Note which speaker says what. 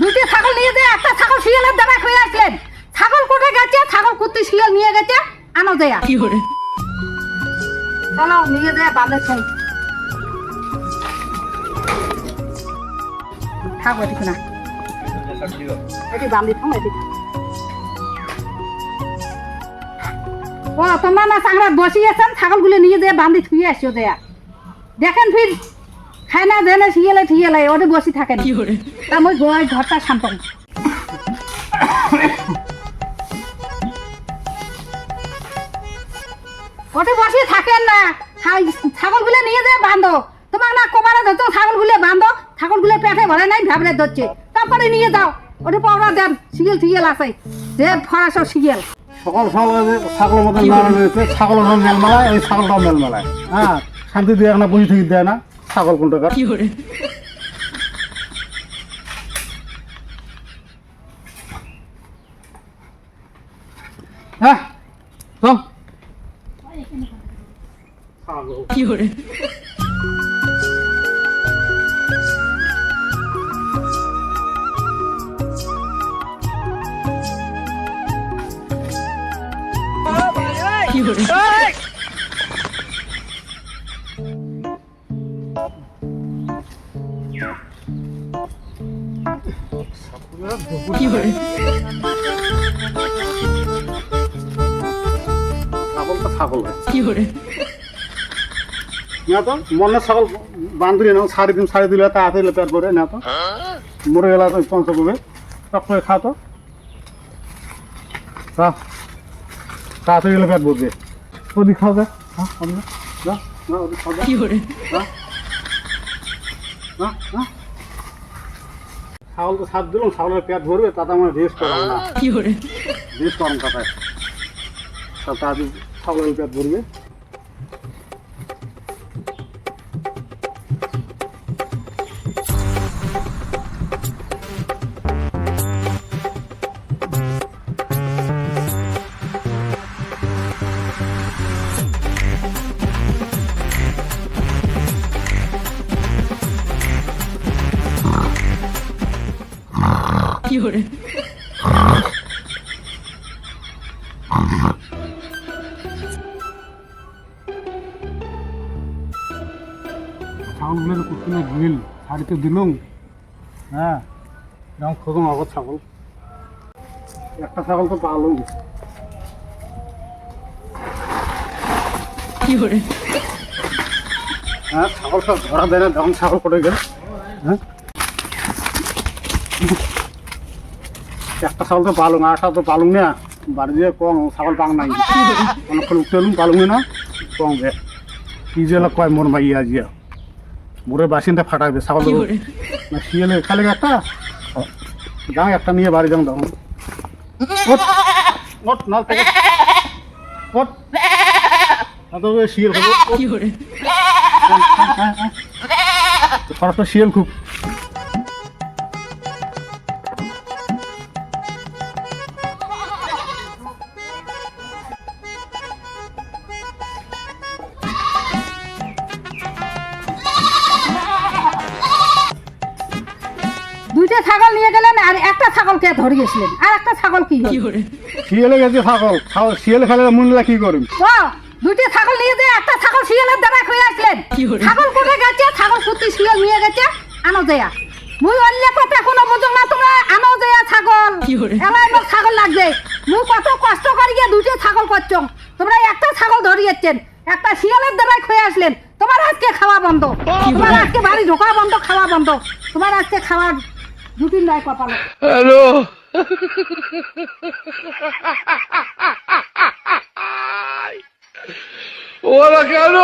Speaker 1: দুটি ছাগল নিয়ে যে একটা ছাগল শিয়ালের দ্বারা হয়ে আসলেন। ছাগল কোটে গেছে? ছাগল কুত্তি শিয়াল নিয়ে গেছে? আনো দেয়া চলো নিয়ে দেয়া বাঁধে খাই। থাকো এদিকে না। এটি বাঁধি থাম ও তোমরা না চাংরা বসিয়েছেন ছাগলগুলো নিয়ে দিয়ে বাঁধি থুয়ে আসছো দেয়া দেখেন ফির খায় না দেনে শিয়ালে ঠিয়ালে ওটা বসে থাকেন তা মই গোয়ার ঘরটা শান্তন ওটা বসে থাকেন না ছাগলগুলো নিয়ে যায় বাঁধো তোমার না কোমারে ধরতো ছাগলগুলো বাঁধো ছাগলগুলো পেটে ভরে নাই ভাবলে ধরছে তারপরে নিয়ে যাও ওটা পাওয়া দেন শিগেল টিগেল আছে। যে ফরাসো শিগেল
Speaker 2: সকাল ছাগলের মতন নাড়া রয়েছে ছাগলের মেল মেলায় এই ছাগলটাও মেল মেলায়। হ্যাঁ শান্তি দিয়ে না বুঝি থেকে দেয় না। ছাগল কোনটা হ্যাঁ চল। ছাগল তো ছাগল না তো মনের ছাগল বান্ধবী না সাড়ে দিন সাড়ে দিলে তাড়াতাড়ি পেট করে না তো মরে গেল তো পঞ্চকবে সব করে খা তো। তাড়াতাড়ি গেলে পেট ভরবে। ওদিক খাও যায় হ্যাঁ না না না ওদিক খাও যায় না না ছাগল তো সাত দিলাম ছাগলের পেট ভরবে তাতে আমার রেস্ট করাম না। রেস্ট করাম তাতে। তাড়াতাড়ি ছাগলের পেট ভরবে। ছাগলগুলো কুকুরে গিল শাড়িতে দিলুম হ্যাঁ যেমন খোঁজম আবার ছাগল। একটা ছাগল তো পালুম হ্যাঁ ছাগল সব ধরা দেয় না যখন ছাগল করে গেল। হ্যাঁ? একটা ছাগল তো পালুম আর তো পালুম না। বাড়ি দিয়ে কম ছাগল পাং নাই। অনেকক্ষণ উঠতে এলুম পালুম না কম বে কি যে কয় মোর মাইয়া জিয়া মোরের বাসিন্দা ফাটাবে ছাগল না শিয়ালে খালি একটা যাও একটা নিয়ে বাড়ি যাও তখন ওঠ ওঠ নাল থেকে। শিয়াল খাব। সরাসরি শিয়াল খুব।
Speaker 1: দুইটা ছাগল নিয়ে গেলেন আর একটা ছাগলকে ধরিয়েছিলেন আর একটা ছাগল কি হলো?
Speaker 2: শিয়ালে গেছে ছাগল। ছাগল শিয়াল খেলে মূল্য কি করুন
Speaker 1: ও দুইটা ছাগল নিয়ে যে একটা ছাগল শিয়ালের দ্বারা আসলেন। ছাগল গেছে? ছাগল কুত্তি শিয়াল নিয়ে গেছে? আনো দেয়া মুই অন্য কথা কোনো বুঝো না তোমরা। আনো দেয়া ছাগল। এলাই মোক ছাগল লাগবে। মুই কত কষ্ট করিয়ে দুইটা ছাগল করছ তোমরা একটা ছাগল ধরিয়েছেন একটা শিয়ালের দ্বারাই হয়ে আসলেন। তোমার আজকে খাওয়া বন্ধ। তোমার আজকে বাড়ি ঢোকা বন্ধ খাওয়া বন্ধ। তোমার আজকে খাওয়ার দুটি নয় কপালে
Speaker 3: ওরা কেন